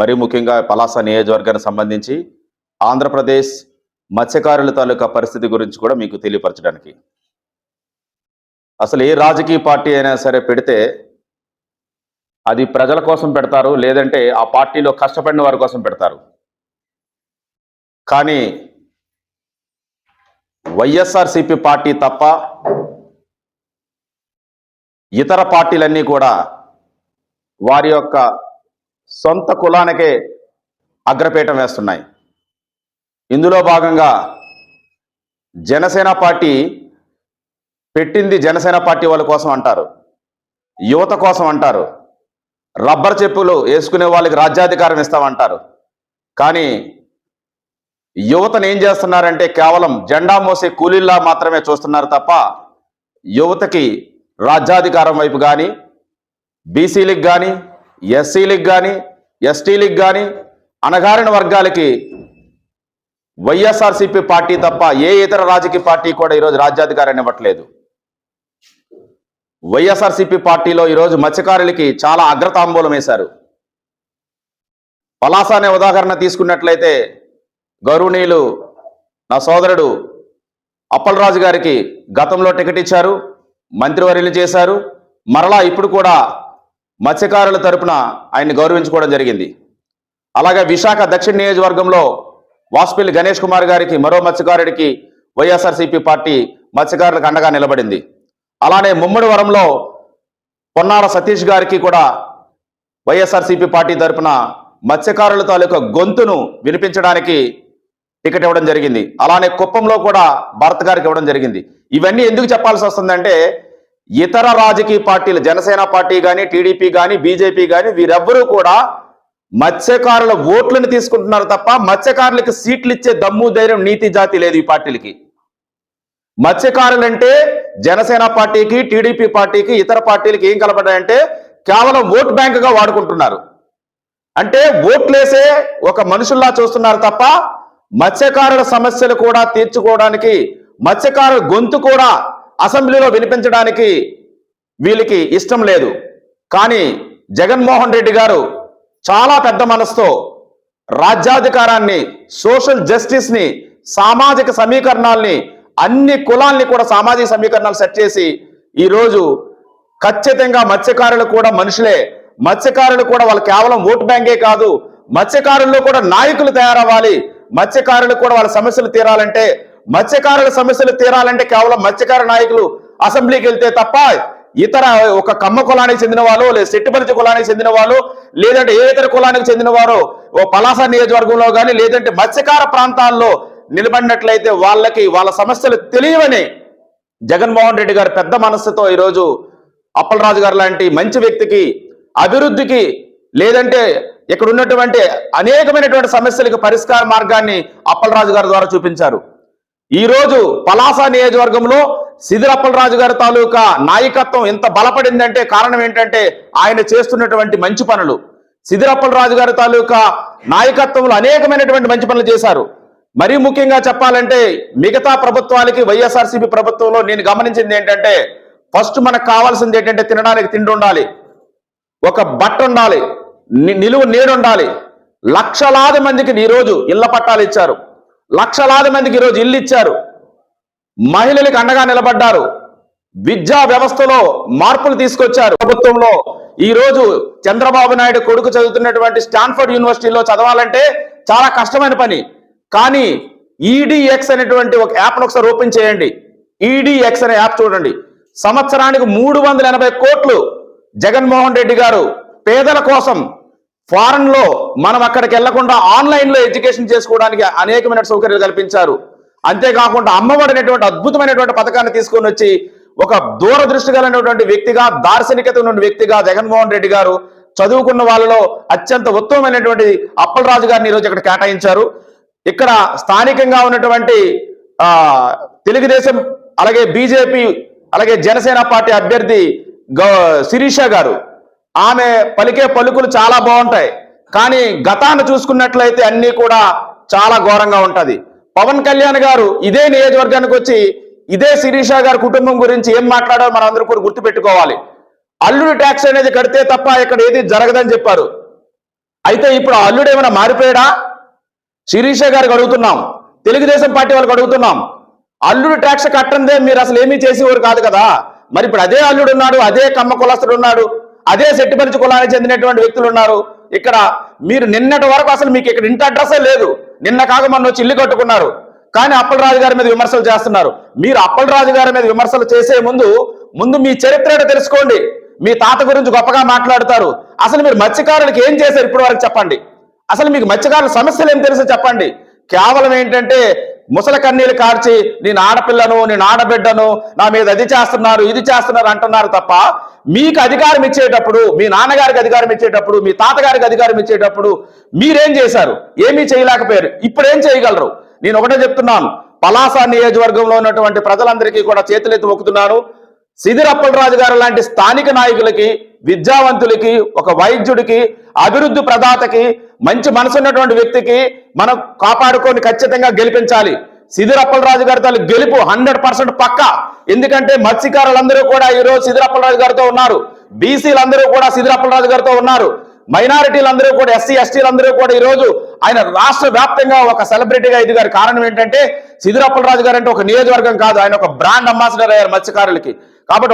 మరి ముఖ్యంగా పలాస నియోజకవర్గానికి సంబంధించి ఆంధ్రప్రదేశ్ మత్స్యకారుల తాలూకా పరిస్థితి గురించి కూడా మీకు తెలియపరచడానికి. అసలు ఏ రాజకీయ పార్టీ అయినా సరే పెడితే అది ప్రజల కోసం పెడతారు లేదంటే ఆ పార్టీలో కష్టపడిన వారి కోసం పెడతారు. కానీ వైఎస్ఆర్సిపి పార్టీ తప్ప ఇతర పార్టీలన్నీ కూడా వారి యొక్క సొంత కులానికే అగ్రపీఠం వేస్తున్నాయి. ఇందులో భాగంగా జనసేన పార్టీ పెట్టింది జనసేన పార్టీ వాళ్ళ కోసం అంటారు. యువత కోసం అంటారు. రబ్బర్ చెప్పులు వేసుకునే వాళ్ళకి రాజ్యాధికారం ఇస్తామంటారు. కానీ యువతను ఏం చేస్తున్నారంటే కేవలం జెండా మోసే కూలీల్లా మాత్రమే చూస్తున్నారు తప్ప యువతకి రాజ్యాధికారం వైపు కానీ బీసీలకు కానీ ఎస్సీలకు కానీ ఎస్టీలకు కానీ అణగారిన వర్గాలకి వైఎస్ఆర్సీపీ పార్టీ తప్ప ఏ ఇతర రాజకీయ పార్టీ కూడా ఈరోజు రాజ్యాధికారాన్ని ఇవ్వట్లేదు. వైఎస్ఆర్సీపీ పార్టీలో ఈరోజు మత్స్యకారులకి చాలా అగ్రతాంబూలం వేశారు. పలాస అనే ఉదాహరణ తీసుకున్నట్లయితే గౌరవనీయులు నా సోదరుడు అప్పలరాజు గారికి గతంలో టికెట్ ఇచ్చారు మంత్రివర్యులు చేశారు మరలా ఇప్పుడు కూడా మత్స్యకారుల తరపున ఆయన్ని గౌరవించుకోవడం జరిగింది. అలాగే విశాఖ దక్షిణ నియోజకవర్గంలో వాసుపల్లి గణేష్ కుమార్ గారికి మరో మత్స్యకారుడికి వైఎస్ఆర్సీపీ పార్టీ మత్స్యకారులకు అండగా నిలబడింది. అలానే ముమ్మడి వరంలో పొన్నార సతీష్ గారికి కూడా వైఎస్ఆర్సీపీ పార్టీ తరపున మత్స్యకారుల తాలూకా గొంతును వినిపించడానికి టికెట్ ఇవ్వడం జరిగింది. అలానే కుప్పంలో కూడా భరత్ గారికి ఇవ్వడం జరిగింది. ఇవన్నీ ఎందుకు చెప్పాల్సి వస్తుందంటే ఇతర రాజకీయ పార్టీలు జనసేన పార్టీ కానీ టీడీపీ కానీ బీజేపీ కానీ వీరెవ్వరూ కూడా మత్స్యకారుల ఓట్లను తీసుకుంటున్నారు తప్ప మత్స్యకారులకు సీట్లు ఇచ్చే దమ్ము ధైర్యం నీతి జాతి లేదు ఈ పార్టీలకి. మత్స్యకారులంటే జనసేన పార్టీకి టీడీపీ పార్టీకి ఇతర పార్టీలకి ఏం కలపడాయంటే కేవలం ఓట్ బ్యాంకుగా వాడుకుంటున్నారు. అంటే ఓట్లేసే ఒక మనుషుల్లా చూస్తున్నారు తప్ప మత్స్యకారుల సమస్యలు కూడా తీర్చుకోవడానికి మత్స్యకారుల గొంతు కూడా అసెంబ్లీలో వినిపించడానికి వీళ్ళకి ఇష్టం లేదు. కానీ జగన్మోహన్ రెడ్డి గారు చాలా పెద్ద మనసుతో రాజ్యాధికారాన్ని సోషల్ జస్టిస్ని సామాజిక సమీకరణాల్ని అన్ని కులాల్ని కూడా సామాజిక సమీకరణాలు సెట్ చేసి ఈరోజు ఖచ్చితంగా మత్స్యకారులు కూడా మనుషులే. మత్స్యకారులు కూడా వాళ్ళు కేవలం ఓటు బ్యాంకే కాదు. మత్స్యకారుల్లో కూడా నాయకులు తయారవ్వాలి. మత్స్యకారులు కూడా వాళ్ళ సమస్యలు తీరాలంటే మత్స్యకారుల సమస్యలు తీరాలంటే కేవలం మత్స్యకార నాయకులు అసెంబ్లీకి వెళ్తే తప్ప ఇతర ఒక కమ్మ కులానికి చెందిన వాళ్ళు లేదా సెట్టిపరిచి కులానికి చెందిన వాళ్ళు లేదంటే ఏ ఇతర కులానికి చెందిన వారు ఓ పలాస నియోజకవర్గంలో కానీ లేదంటే మత్స్యకార ప్రాంతాల్లో నిలబడినట్లయితే వాళ్ళకి వాళ్ళ సమస్యలు తెలియవని జగన్మోహన్ రెడ్డి గారు పెద్ద మనస్సుతో ఈరోజు అప్పలరాజు గారు లాంటి మంచి వ్యక్తికి అభివృద్ధికి లేదంటే ఇక్కడ ఉన్నటువంటి అనేకమైనటువంటి సమస్యలకు పరిష్కార మార్గాన్ని అప్పలరాజు గారి ద్వారా చూపించారు. ఈరోజు పలాసా పలాస నియోజకవర్గంలో సిదిరప్పలరాజు గారి తాలూకా నాయకత్వం ఎంత బలపడిందంటే కారణం ఏంటంటే ఆయన చేస్తున్నటువంటి మంచి పనులు. సిదిరప్పలరాజు గారి తాలూకా నాయకత్వంలో అనేకమైనటువంటి మంచి పనులు చేశారు. మరీ ముఖ్యంగా చెప్పాలంటే మిగతా ప్రభుత్వాలకి వైఎస్ఆర్సీపీ ప్రభుత్వంలో నేను గమనించింది ఏంటంటే ఫస్ట్ మనకు కావాల్సింది ఏంటంటే తినడానికి తిండి ఉండాలి. ఒక బట్ట ఉండాలి. ని- నిలువు నీడు ఉండాలి. లక్షలాది మందికి ఈరోజు ఇళ్ళ పట్టాలు ఇచ్చారు. లక్షలాది మందికి ఈరోజు ఇల్లు ఇచ్చారు. మహిళలకు అండగా నిలబడ్డారు. విద్యా వ్యవస్థలో మార్పులు తీసుకొచ్చారు. ప్రభుత్వంలో ఈ రోజు చంద్రబాబు నాయుడు కొడుకు చదువుతున్నటువంటి స్టాన్ఫర్డ్ యూనివర్సిటీలో చదవాలంటే చాలా కష్టమైన పని. కానీ ఈడిఎక్స్ అనేటువంటి ఒక యాప్ను ఒకసారి ఓపెన్ చేయండి. ఈడిఎక్స్ అనే యాప్ చూడండి. సంవత్సరానికి మూడు వందల ఎనభై కోట్లు జగన్మోహన్ రెడ్డి గారు పేదల కోసం ఫారెన్లో మనం అక్కడికి వెళ్ళకుండా ఆన్లైన్లో ఎడ్యుకేషన్ చేసుకోవడానికి అనేకమైన సౌకర్యాలు కల్పించారు. అంతేకాకుండా అమ్మఒడి అనేటువంటి అద్భుతమైనటువంటి పథకాన్ని తీసుకొని వచ్చి ఒక దూరదృష్టి కలిగినటువంటి వ్యక్తిగా దార్శనికత ఉన్న వ్యక్తిగా జగన్మోహన్ రెడ్డి గారు చదువుకున్న వాళ్ళలో అత్యంత ఉత్తమమైనటువంటి అప్పలరాజు గారిని ఈరోజు ఇక్కడ కేటాయించారు. ఇక్కడ స్థానికంగా ఉన్నటువంటి ఆ తెలుగుదేశం అలాగే బీజేపీ అలాగే జనసేన పార్టీ అభ్యర్థి గౌ శిరీష గారు ఆమె పలికే పలుకులు చాలా బాగుంటాయి. కానీ గతాన్ని చూసుకున్నట్లయితే అన్నీ కూడా చాలా ఘోరంగా ఉంటుంది. పవన్ కళ్యాణ్ గారు ఇదే నియోజకవర్గానికి వచ్చి ఇదే శిరీష గారి కుటుంబం గురించి ఏం మాట్లాడారో మనం అందరూ కూడా గుర్తుపెట్టుకోవాలి. అల్లుడు ట్యాక్స్ అనేది కడితే తప్ప ఇక్కడ ఏది జరగదని చెప్పారు. అయితే ఇప్పుడు అల్లుడు ఏమైనా మారిపోయాడా? శిరీష గారికి అడుగుతున్నాం. తెలుగుదేశం పార్టీ వాళ్ళకి అడుగుతున్నాం. అల్లుడు ట్యాక్స్ కట్టందే మీరు అసలు ఏమీ చేసేవారు కాదు కదా. మరి ఇప్పుడు అదే అల్లుడు ఉన్నాడు అదే కమ్మ కులస్తుడు ఉన్నాడు. అదే సెట్టిపరిచి కులానికి చెందినటువంటి వ్యక్తులు ఉన్నారు. ఇక్కడ మీరు నిన్నటి వరకు అసలు మీకు ఇక్కడ ఇంటి అడ్రస్సే లేదు. నిన్న కాక మొన్న వచ్చి ఇల్లు కట్టుకున్నారు. కానీ అప్పలరాజు గారి మీద విమర్శలు చేస్తున్నారు. మీరు అప్పలరాజు గారి మీద విమర్శలు చేసే ముందు ముందు మీ చరిత్ర తెలుసుకోండి. మీ తాత గురించి గొప్పగా మాట్లాడతారు. అసలు మీరు మత్స్యకారులకు ఏం చేశారు ఇప్పటి వరకు చెప్పండి. అసలు మీకు మత్స్యకారుల సమస్యలు ఏం తెలుసో చెప్పండి. కేవలం ఏంటంటే ముసల కన్నీలు కార్చి నేను ఆడపిల్లను నేను ఆడబిడ్డను నా మీద అది చేస్తున్నారు ఇది చేస్తున్నారు అంటున్నారు తప్ప మీకు అధికారం ఇచ్చేటప్పుడు మీ నాన్నగారికి అధికారం ఇచ్చేటప్పుడు మీ తాతగారికి అధికారం ఇచ్చేటప్పుడు మీరేం చేశారు? ఏమీ చేయలేకపోయారు. ఇప్పుడు ఏం చేయగలరు? నేను ఒకటే చెప్తున్నాను. పలాస నియోజకవర్గంలో ఉన్నటువంటి ప్రజలందరికీ కూడా చేతులెత్తి మొక్కుతున్నాను. సిదిరప్పలరాజు గారు లాంటి స్థానిక నాయకులకి విద్యావంతులకి ఒక వైద్యుడికి అభివృద్ధి ప్రదాతకి మంచి మనసున్నటువంటి వ్యక్తికి మనం కాపాడుకొని ఖచ్చితంగా గెలిపించాలి. సిదిరప్పలరాజు గారి తల్లి గెలుపు హండ్రెడ్ పర్సెంట్ పక్క. ఎందుకంటే మత్స్యకారులందరూ కూడా ఈ రోజు సిదిరప్పలరాజు గారితో ఉన్నారు. బీసీలందరూ కూడా సిదిరప్పలరాజు గారితో ఉన్నారు. మైనారిటీలందరూ కూడా ఎస్సీ ఎస్టీలందరూ కూడా ఈ రోజు ఆయన రాష్ట్ర వ్యాప్తంగా ఒక సెలబ్రిటీగా ఎదిగారు. కారణం ఏంటంటే సిదిరప్పలరాజు గారు అంటే ఒక నియోజకవర్గం కాదు. ఆయన ఒక బ్రాండ్ అంబాసిడర్ అయ్యారు మత్స్యకారులకి. కాబట్టి